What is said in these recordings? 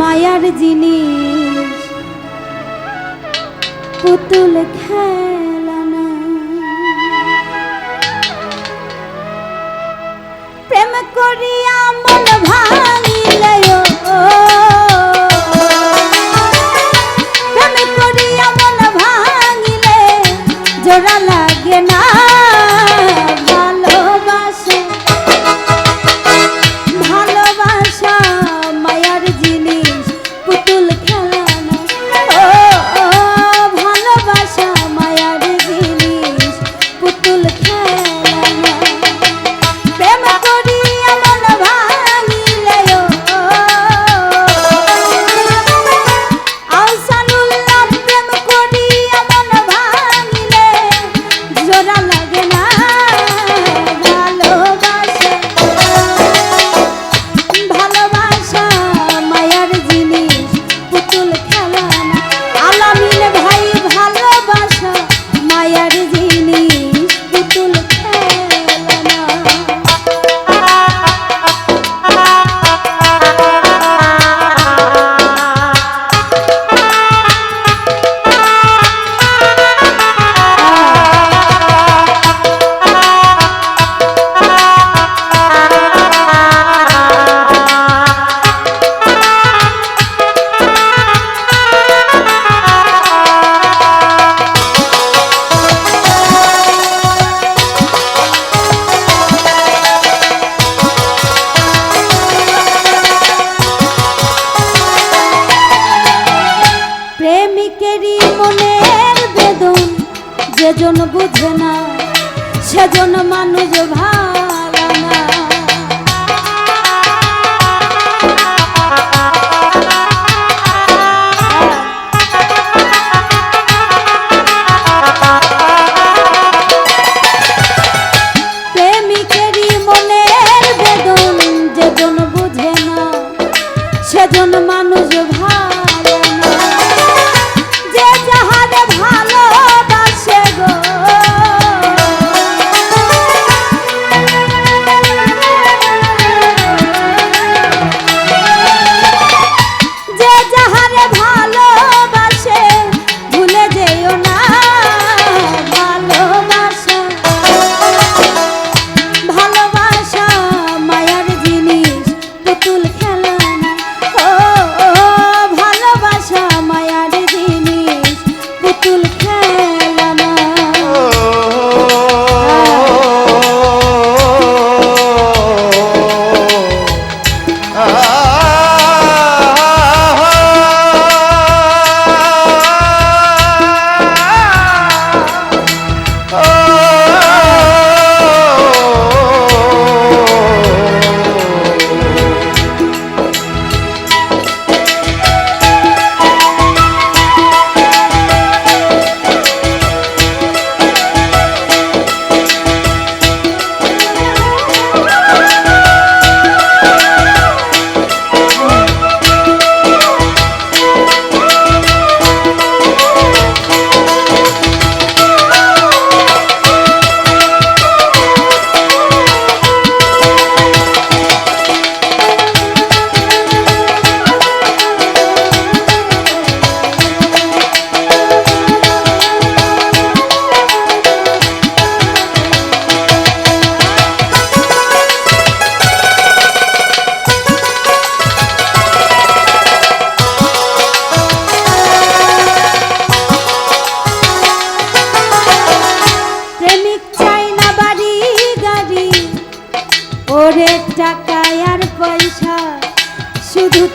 মায়ার জিনিস। পুতুল খেলানা প্রেম করিয়া মন সেজন বুঝে না সেজন মানুষ ভাই।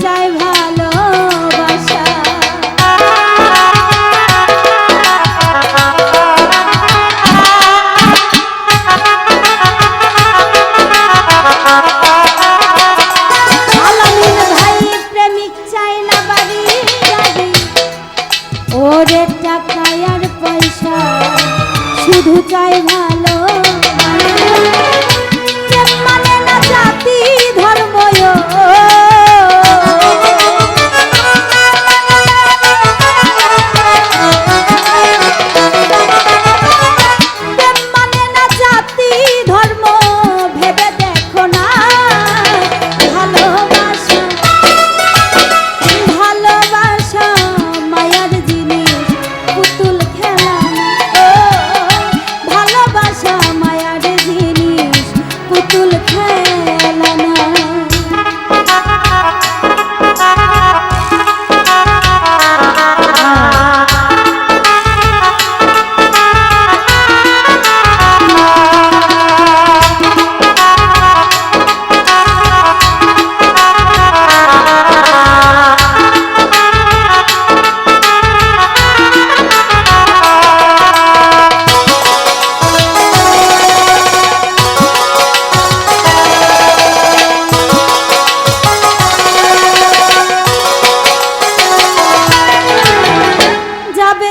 চাই ভালো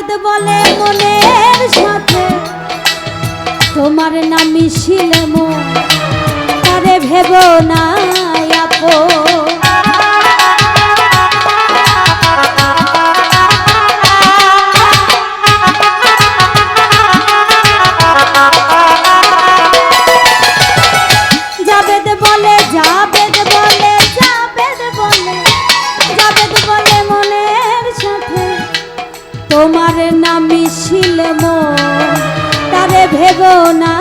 বেদ বলে মনের সাথে তোমার নাম মিশিলে মো তারে ভেব না আপন নাম মো তারে ভেব না